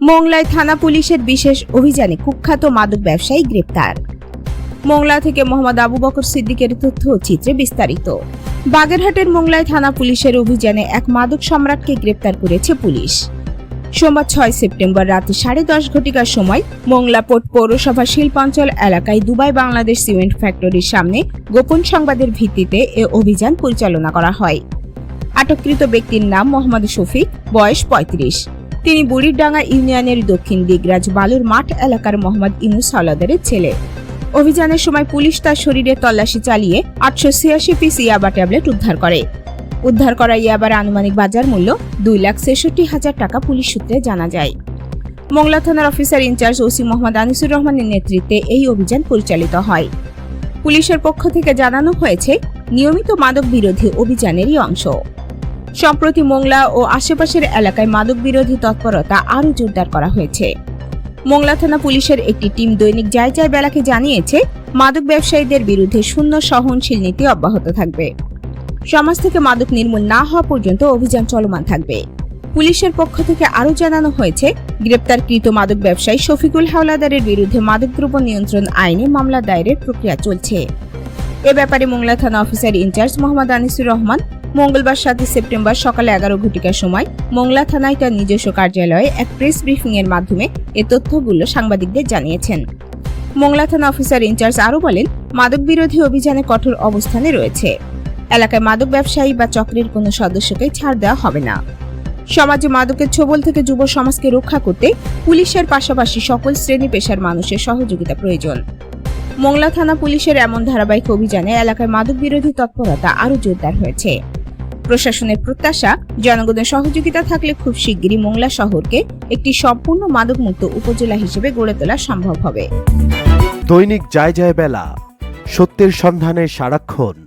মোংলায় থানা পুলিশের বিশেষ অভিযানে কুখ্যাত মাদক ব্যবসায়ী গ্রেপ্তার। মোংলা থেকে মোহাম্মদ আবু বকর সিদ্দিকের তথ্য চিত্রে বিস্তারিত। বাগেরহাটের মোংলায় থানা পুলিশের অভিযানে এক মাদক সম্রাটকে গ্রেপ্তার করেছে পুলিশ। সোমবার ছয় সেপ্টেম্বর রাতে সাড়ে দশ ঘটিকার সময় মোংলা পোর্ট পৌরসভা শিল্পাঞ্চল এলাকায় দুবাই বাংলাদেশ সিমেন্ট ফ্যাক্টরির সামনে গোপন সংবাদের ভিত্তিতে এ অভিযান পরিচালনা করা হয়। আটককৃত ব্যক্তির নাম মোহাম্মদ শফিক, বয়স পঁয়ত্রিশ। তিনি বুড়িরডাঙ্গা ইউনিয়নের দক্ষিণ দিগরাজ বালুর মাঠ এলাকার মোহাম্মদ ইনুস হাওলাদারের ছেলে। অভিযানের সময় পুলিশ তার শরীরে তল্লাশি চালিয়ে আটশো ছিয়াশি পিস ইয়াবা ট্যাবলেট উদ্ধার করে। উদ্ধার করা ইয়াবার আনুমানিক বাজার মূল্য দুই লাখ ছেষট্টি হাজার টাকা পুলিশ সূত্রে জানা যায়। মোংলা থানার officer in charge OC Mohammad Anisur রহমানের নেতৃত্বে এই অভিযান পরিচালিত হয়। পুলিশের পক্ষ থেকে জানানো হয়েছে, নিয়মিত মাদক বিরোধী অভিযানেরই অংশ। সম্প্রতি মোংলা ও আশেপাশের এলাকায় মাদক বিরোধী তৎপরতা আরও জোরদার করা হয়েছে। মোংলা থানা পুলিশের একটি টিম দৈনিক যায় বেলাকে জানিয়েছে, মাদক ব্যবসায়ীদের বিরুদ্ধে শূন্য সহনশীল নীতি অব্যাহত থাকবে। সমাজ থেকে মাদক নির্মূল না হওয়া পর্যন্ত অভিযান চলমান থাকবে। পুলিশের পক্ষ থেকে আরও জানানো হয়েছে, গ্রেপ্তারকৃত মাদক ব্যবসায়ী শফিকুল হাওলাদারের বিরুদ্ধে মাদকদ্রব্য নিয়ন্ত্রণ আইনে মামলা দায়েরের প্রক্রিয়া চলছে। এ ব্যাপারে মোংলা থানা officer in charge Mohammad Anisur Rahman মঙ্গলবার সাতই সেপ্টেম্বর সকালে এগারো ঘটিকার সময় মোংলা থানায় তার নিজস্ব কার্যালয়ে এক প্রেস ব্রিফিং এর মাধ্যমে এ তথ্যগুলো সাংবাদিকদের জানিয়েছেন। মোংলা থানা অফিসার ইনচার্জ আরও বলেন মাদক বিরোধী অভিযানে কঠোর অবস্থানে রয়েছে। এলাকায় মাদক ব্যবসায়ী বা চক্রের কোনো সদস্যকে ছাড় দেওয়া হবে না। সমাজে মাদকের ছোবল থেকে যুব সমাজকে রক্ষা করতে পুলিশের পাশাপাশি সকল শ্রেণি পেশার মানুষের সহযোগিতা প্রয়োজন। মোংলা থানা পুলিশের এমন ধারাবাহিক অভিযানে এলাকায় মাদক বিরোধী তৎপরতা আরও জোরদার হয়েছে। প্রশাসনের প্রত্যাশা, জনগণের সহযোগিতা থাকলে খুব শিগগিরই মোংলা শহরকে একটি সম্পূর্ণ মাদকমুক্ত উপজেলা হিসেবে গড়ে তোলা সম্ভব হবে। দৈনিক যায় যায় বেলা, সত্যের সন্ধানে সারাক্ষণ।